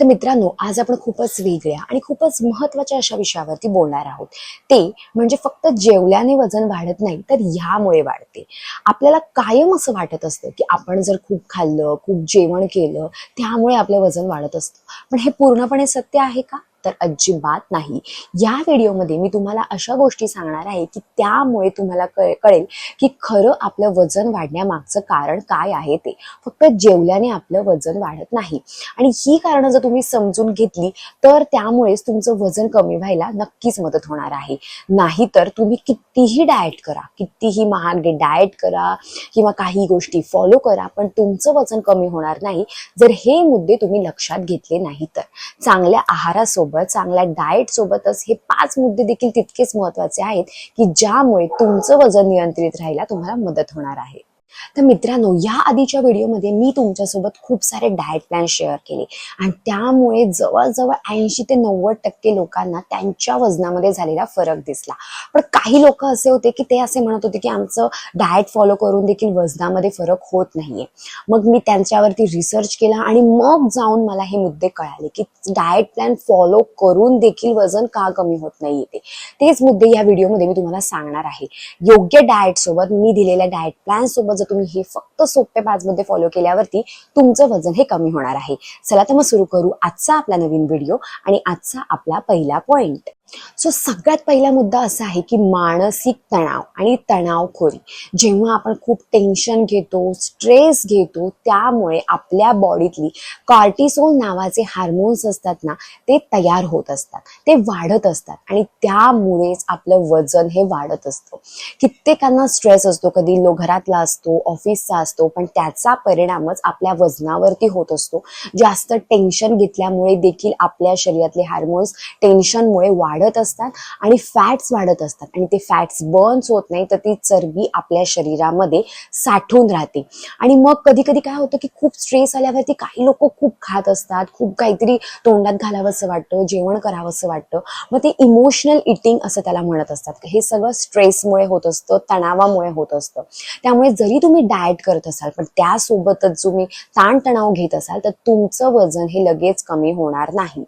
तर मित्रांनो आज आपण खूपच वेगळ्या आणि खूपच महत्त्वाच्या अशा विषयावरती बोलणार आहोत. ते म्हणजे फक्त जेवल्याने वजन वाढत नाही तर ह्यामुळे वाढते. आपल्याला कायम असं वाटत असतं की आपण जर खूप खाल्लं खूप जेवण केलं त्यामुळे आपलं वजन वाढत असतं. पण हे पूर्णपणे सत्य आहे का? तर अजिबात नाही. या व्हिडिओमध्ये मी तुम्हाला अशा गोष्टी सांगणार आहे की त्यामुळे तुम्हाला कळेल की खरं आपलं वजन वाढण्यामागचं कारण काय आहे ते. फक्त जेवल्याने आपलं वजन वाढत नाही. आणि ही कारणं जर तुम्ही समजून घेतली तर त्यामुळेच तुमचं वजन कमी व्हायला नक्कीच मदत होणार आहे. नाहीतर तुम्ही कितीही डाएट करा कितीही महागडे डाएट करा किंवा काही गोष्टी फॉलो करा पण तुमचं वजन कमी होणार नाही जर हे मुद्दे तुम्ही लक्षात घेतले नाही तर. चांगल्या आहारासोबत चांगल्या डाएट सोबतच हे पाच मुद्दे देखील तितकेच महत्त्वाचे आहेत की ज्यामुळे तुमचं वजन नियंत्रित राहायला तुम्हाला मदत होणार आहे. तर मित्रांनो या आधीच्या व्हिडिओमध्ये मी तुमच्यासोबत खूप सारे डाएट प्लॅन शेअर केले. आणि त्यामुळे जवळजवळ ऐंशी ते नव्वद टक्के लोकांना त्यांच्या वजनामध्ये झालेला फरक दिसला. पण काही लोक असे होते की ते असे म्हणत होते की आमचं डाएट फॉलो करून देखील वजनामध्ये फरक होत नाहीये. मग मी त्यांच्यावरती रिसर्च केला आणि मग जाऊन मला हे मुद्दे कळाले की डाएट प्लॅन फॉलो करून देखील वजन का कमी होत नाहीये ते. तेच मुद्दे या व्हिडिओमध्ये मी तुम्हाला सांगणार आहे. योग्य डाएट सोबत मी दिलेल्या डाएट प्लॅन सोबत जर तुम्ही हे फक्त सोपे पाच मुद्दे फॉलो केल्यावरती तुमचं वजन हे कमी होणार आहे. चला तर मग सुरू करू आजचा आपला नवीन व्हिडिओ आणि आजचा आपला पहिला पॉइंट सो सगळ्यात पहिला मुद्दा असा आहे की मानसिक तणाव आणि तणावखोरी. जेव्हा आपण खूप टेन्शन घेतो स्ट्रेस घेतो त्यामुळे आपल्या बॉडीतली कार्टिसोल नावाचे हार्मोन्स असतात ना ते तयार होत असतात. ते वाढत असतात आणि त्यामुळेच आपलं वजन हे वाढत असतं. कित्येकांना स्ट्रेस असतो. कधी लो घरातला असतो ऑफिसचा असतो पण त्याचा परिणामच आपल्या वजनावरती होत असतो. जास्त टेन्शन घेतल्यामुळे देखील आपल्या शरीरातले हार्मोन्स टेन्शनमुळे वाढ वाढत असतात आणि फॅट्स वाढत असतात. आणि ते फॅट्स बर्न्स होत नाही तर ती चरबी आपल्या शरीरामध्ये साठून राहते. आणि मग कधी कधी काय होतं की खूप स्ट्रेस आल्यावरती काही लोक खूप खात असतात खूप काहीतरी तोंडात घालावंसं वाटतं जेवण करावंसं वाटतं. मग ते इमोशनल इटिंग असं त्याला म्हणत असतात. हे सगळं स्ट्रेसमुळे होत असतं तणावामुळे होत असतं. त्यामुळे जरी तुम्ही डाएट करत असाल पण त्यासोबतच तुम्ही ताणतणाव घेत असाल तर तुमचं वजन हे लगेच कमी होणार नाही.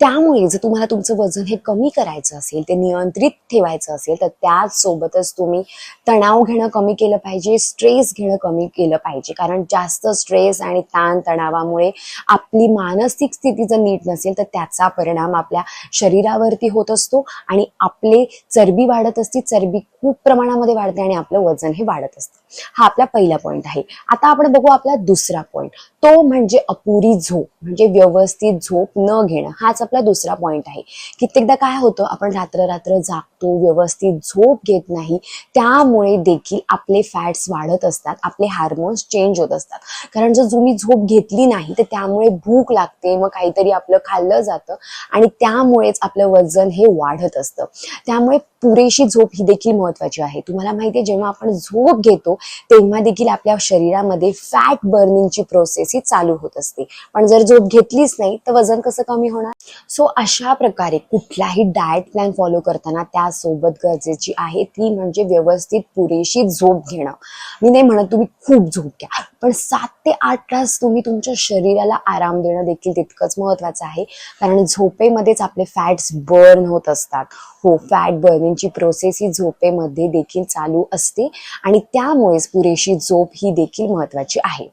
त्यामुळे जर तुम्हाला तुमचं वजन हे कमी करायचं असेल ते नियंत्रित ठेवायचं असेल तर त्याचसोबतच तुम्ही तणाव घेणं कमी केलं पाहिजे स्ट्रेस घेणं कमी केलं पाहिजे. कारण जास्त स्ट्रेस आणि ताण तणावामुळे आपली मानसिक स्थिती जर नीट नसेल तर त्याचा परिणाम आपल्या शरीरावरती होत असतो आणि आपले चरबी वाढत असते. चरबी खूप प्रमाणामध्ये वाढते आणि आपलं वजन हे वाढत असतं. हा आपला पहिला पॉईंट आहे. आता आपण बघू आपला दुसरा पॉईंट तो म्हणजे अपुरी झोप म्हणजे व्यवस्थित झोप न घेणं. हाच आपला दुसरा पॉईंट आहे. कित्येकदा काय होतं आपण रात्र रात्र जागतो व्यवस्थित झोप घेत नाही त्यामुळे देखील आपले फॅट्स वाढत असतात आपले हार्मोन्स चेंज होत असतात. कारण जर तुम्ही झोप घेतली नाही तर त्यामुळे भूक लागते मग काहीतरी आपलं खाल्लं जातं आणि त्यामुळेच आपलं वजन हे वाढत असतं. त्यामुळे पुरेशी झोप ही देखील महत्वाची आहे. तुम्हाला माहिती आहे जेव्हा आपण झोप घेतो तेव्हा देखील आपल्या शरीरामध्ये फॅट बर्निंगची प्रोसेस ही चालू होत असते. पण जर झोप घेतलीच नाही तर वजन कसं कमी होणार? सो अशा प्रकारे कुठलाही डाएट प्लॅन फॉलो करताना त्यासोबत गरजेची आहे ती म्हणजे व्यवस्थित पुरेशी झोप घेणं. मी नाही म्हणत तुम्ही खूप झोप घ्या. पण सात ते आठ तास तुम्ही तुमच्या शरीराला आराम देणं देखील तितकंच महत्वाचं आहे. कारण झोपेमध्येच आपले फॅट्स बर्न होत असतात. हो फॅट बर्निंगची प्रोसेस ही झोपेमध्ये देखील चालू असते आणि त्यामुळेच पुरेशी झोप ही देखील महत्वाची आहे.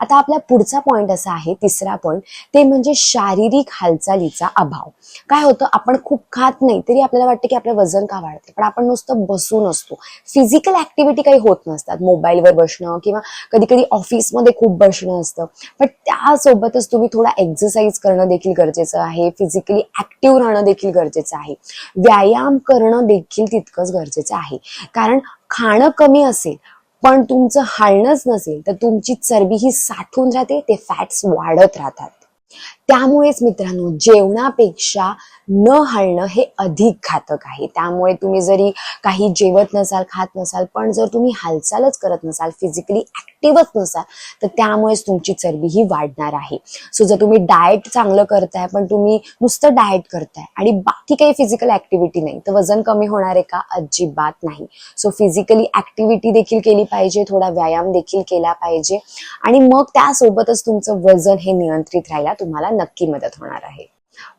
आता आपला पुढचा पॉईंट असा आहे तिसरा पॉईंट ते म्हणजे शारीरिक हालचालीचा अभाव. काय होतं आपण खूप खात नाही तरी आपल्याला वाटतं की आपलं वजन का वाढते पण आपण नुसतं बसून असतो. फिजिकल ऍक्टिव्हिटी काही होत नसतात. मोबाईलवर बसणं किंवा कधी कधी ऑफिस ऑफिसमध्ये खूप बसणं असतं. पण त्यासोबतच तुम्ही थोडा एक्सरसाइज करणं देखील गरजेचं आहे. फिजिकली ऍक्टिव्ह राहणं देखील गरजेचं आहे. व्यायाम करणं देखील तितकंच गरजेचं आहे. कारण खाणं कमी असेल पण तुमचं हालणंच नसेल तर तुमची चरबी ही साठून राहते ते फॅट्स वाढत राहतात. त्यामुळेच मित्रांनो जेवणापेक्षा न हलणं हे अधिक घातक आहे. त्यामुळे तुम्ही जरी काही जेवत नसाल खात नसाल पण जर तुम्ही हालचालच करत नसाल फिजिकली ऍक्टिव्हच नसाल तर त्यामुळेच तुमची चरबी ही वाढणार आहे. सो जर तुम्ही डाएट चांगलं करताय पण तुम्ही नुसतं डाएट करताय आणि बाकी काही फिजिकल ऍक्टिव्हिटी नाही तर वजन कमी होणार आहे का? अजिबात नाही. सो फिजिकली ऍक्टिव्हिटी देखील केली पाहिजे थोडा व्यायाम देखील केला पाहिजे आणि मग त्यासोबतच तुमचं वजन हे नियंत्रित राहायला तुम्हाला नक्की मदत होणार आहे.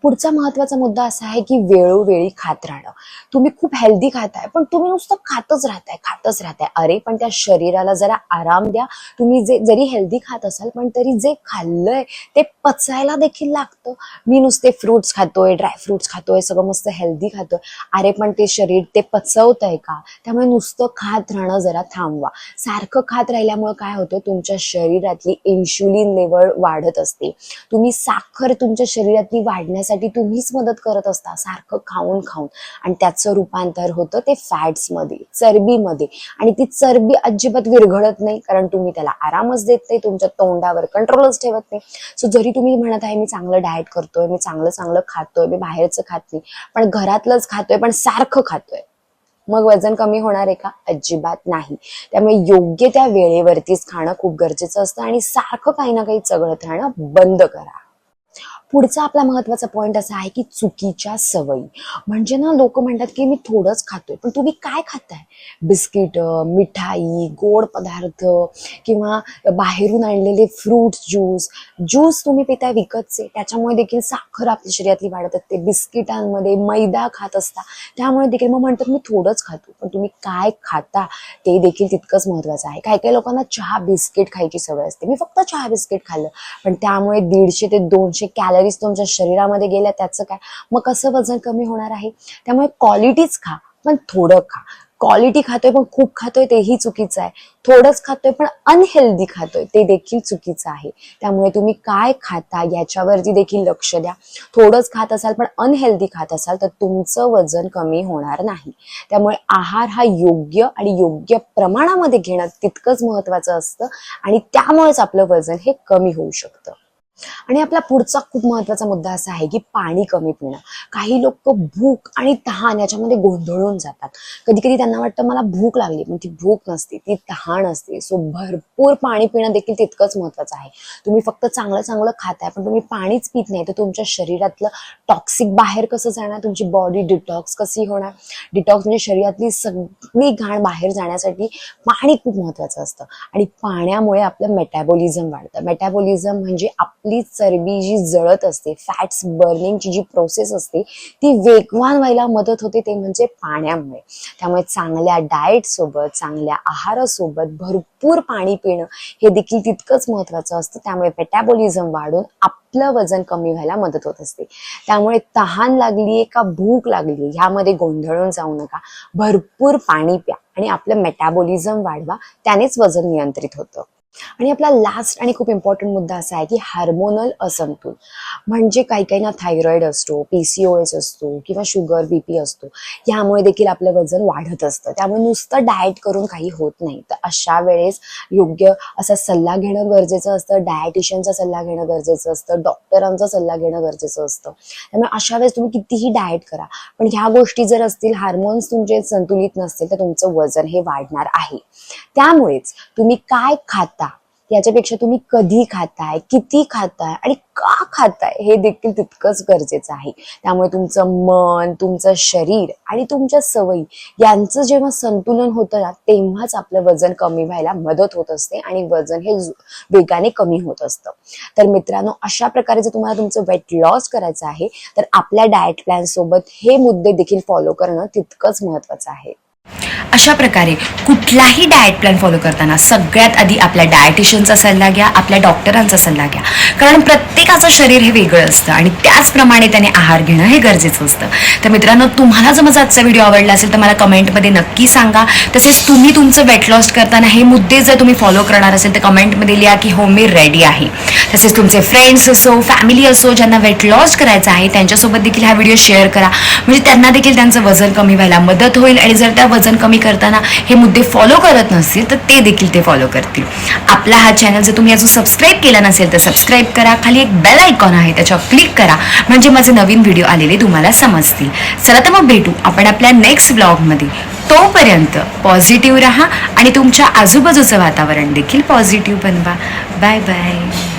पुढचा महत्त्वाचा मुद्दा असा आहे की वेळोवेळी खात राहणं. तुम्ही खूप हेल्दी खाताय पण तुम्ही नुसतं खातच राहताय खातच राहताय. अरे पण त्या शरीराला जरा आराम द्या. तुम्ही जे जरी हेल्दी खात असाल पण तरी जे खाल्लंय ते पचायला देखील लागतं. मी नुसते फ्रुट्स खातोय ड्रायफ्रुट्स खातोय सगळं मस्त हेल्दी खातोय. अरे पण ते शरीर ते पचवतंय का? त्यामुळे नुसतं खात राहणं जरा थांबवा. सारखं खात राहिल्यामुळे काय होतं? तुमच्या शरीरातली इन्शुलिन लेवल वाढत असते. तुम्ही साखर तुमच्या शरीरातली वाढ वाढण्यासाठी तुम्हीच मदत करत असता. सारखं खाऊन खाऊन. आणि त्याचं रूपांतर होतं ते फॅट्समध्ये चरबीमध्ये. आणि ती चरबी अजिबात विरघळत नाही कारण तुम्ही त्याला आरामच देत नाही तुमच्या तोंडावर कंट्रोलच ठेवत नाही. सो जरी तुम्ही म्हणत आहे मी चांगलं डाएट करतोय मी चांगलं चांगलं खातोय मी बाहेरचं खात नाही पण घरातलंच खातोय पण सारखं खातोय. मग वजन कमी होणार आहे का? अजिबात नाही. त्यामुळे योग्य त्या वेळेवरतीच खाणं खूप गरजेचं असतं आणि सारखं काही ना काही चघळत राहणं बंद करा. पुढचा आपला महत्त्वाचा पॉईंट असा आहे की चुकीच्या सवयी. म्हणजे ना लोक म्हणतात की मी थोडंच खातोय पण तुम्ही काय खाताय? बिस्किट मिठाई गोड पदार्थ किंवा बाहेरून आणलेले फ्रुट्स ज्यूस ज्यूस तुम्ही पिताय विकतचे. त्याच्यामुळे देखील साखर आपल्या शरीरातली वाढत असते. बिस्किटांमध्ये मैदा खात असता. त्यामुळे देखील मग म्हणतात मी थोडंच खातो पण तुम्ही काय खाता? ते देखील तितकंच महत्वाचं आहे. काही काही लोकांना चहा बिस्किट खायची सवय असते. मी फक्त चहा बिस्किट खाल्लं. पण त्यामुळे दीडशे ते दोनशे कॅलरी कॅलरीज तुमच्या शरीरामध्ये गेल्या त्याचं काय? मग कसं वजन कमी होणार आहे? त्यामुळे क्वालिटीच खा पण थोडं खा. क्वालिटी खातोय पण खूप खातोय तेही चुकीचं आहे. थोडंच खातोय पण अनहेल्दी खातोय ते देखील चुकीचं आहे. त्यामुळे तुम्ही काय खाता याच्यावरती देखील लक्ष द्या. थोडंच खात असाल पण अनहेल्दी खात असाल तर तुमचं वजन कमी होणार नाही. त्यामुळे आहार हा योग्य आणि योग्य प्रमाणामध्ये घेणं तितकंच महत्वाचं असतं आणि त्यामुळेच आपलं वजन हे कमी होऊ शकतं. आणि आपला पुढचा खूप महत्त्वाचा मुद्दा असा आहे की पाणी कमी पिणं. काही लोक भूक आणि तहान याच्यामध्ये गोंधळून जातात. कधी कधी त्यांना वाटतं मला भूक लागली. पण ती भूक नसते ती तहान असते. सो भरपूर पाणी पिणं देखील तितकंच महत्वाचं आहे. तुम्ही फक्त चांगलं चांगलं खाताय पण तुम्ही पाणीच पित नाही तर तुमच्या शरीरातलं टॉक्सिक बाहेर कसं जाणार? तुमची बॉडी डिटॉक्स कशी होणार? डिटॉक्स म्हणजे शरीरातली सगळी घाण बाहेर जाण्यासाठी पाणी खूप महत्वाचं असतं. आणि पाण्यामुळे आपलं मेटॅबॉलिझम वाढतं. मेटॅबॉलिझम म्हणजे आपली चरबी जी जळत असते फॅट्स बर्निंगची जी प्रोसेस असते ती वेगवान व्हायला मदत होते ते म्हणजे पाण्यामुळे. त्यामुळे चांगल्या डाएट सोबत चांगल्या आहारासोबत भरपूर पाणी पिणं हे देखील तितकंच महत्वाचं असतं. त्यामुळे मेटॅबॉलिझम वाढून आपलं वजन कमी व्हायला मदत होत असते. त्यामुळे तहान लागलीये का भूक लागली ह्यामध्ये गोंधळून जाऊ नका. भरपूर पाणी प्या आणि आपलं मेटॅबॉलिझम वाढवा त्यानेच वजन नियंत्रित होतं. आणि आपला लास्ट आणि खूप इम्पॉर्टंट मुद्दा असा आहे की हार्मोनल असंतुल म्हणजे काही काही ना थायरॉइड असतो पीसीओएस असतो किंवा शुगर बीपी असतो. यामुळे देखील आपलं वजन वाढत असतं. त्यामुळे नुसतं डाएट करून काही होत नाही. तर अशा वेळेस योग्य असा सल्ला घेणं गरजेचं असतं. डायटिशियनचा सल्ला घेणं गरजेचं असतं. डॉक्टरांचा सल्ला घेणं गरजेचं असतं. त्यामुळे अशा वेळेस तुम्ही कितीही डाएट करा पण ह्या गोष्टी जर असतील हार्मोन्स तुमचे संतुलित नसतील तर तुमचं वजन हे वाढणार आहे. त्यामुळेच तुम्ही काय खाता याच्यापेक्षा तुम्ही कधी खाताय किती खाताय आणि का खाताय हे देखील तितकंच गरजेचं आहे. त्यामुळे तुमचं मन तुमचं शरीर आणि तुमच्या सवयी यांचं जेव्हा संतुलन होतं ना तेव्हाच आपलं वजन कमी व्हायला मदत होत असते आणि वजन हे वेगाने कमी होत असतं. तर मित्रांनो अशा प्रकारे जर तुम्हाला तुमचं वेट लॉस करायचं आहे तर आपल्या डाएट प्लॅन सोबत हे मुद्दे देखील फॉलो करणं तितकंच महत्वाचं आहे. अशा प्रकारे कुठलाही डाएट प्लॅन फॉलो करताना सगळ्यात आधी आपल्या डायटिशियनचा सल्ला घ्या आपल्या डॉक्टरांचा सल्ला घ्या. कारण प्रत्येकाचं शरीर हे वेगळं असतं आणि त्याचप्रमाणे त्याने आहार घेणं हे गरजेचं असतं. तर मित्रांनो तुम्हाला जर माझा आजचा व्हिडिओ आवडला असेल तर मला कमेंटमध्ये नक्की सांगा. तसेच तुम्ही तुमचं वेट लॉस करताना हे मुद्दे जर तुम्ही फॉलो करणार असेल तर कमेंटमध्ये लिहा की हो मी रेडी आहे. तसेच तुमचे फ्रेंड्स असो फॅमिली असो ज्यांना वेट लॉस करायचं आहे त्यांच्यासोबत देखील हा व्हिडिओ शेअर करा. म्हणजे त्यांना देखील त्यांचं वजन कमी व्हायला मदत होईल आणि जर त्या वजन कमी करताना हे मुद्दे फॉलो करत नसतील तर ते देखील ते फॉलो करतील. आपला हा चॅनल जर तुम्ही अजून सबस्क्राईब केला नसेल तर सबस्क्राईब करा. खाली एक बेल आयकॉन आहे त्याच्यावर क्लिक करा. म्हणजे माझे नवीन व्हिडिओ आलेले तुम्हाला समजतील. चला तर मग भेटू आपण आपल्या नेक्स्ट ब्लॉगमध्ये तोपर्यंत पॉझिटिव्ह राहा आणि तुमच्या आजूबाजूचं वातावरण देखील पॉझिटिव्ह बनवा. Bye bye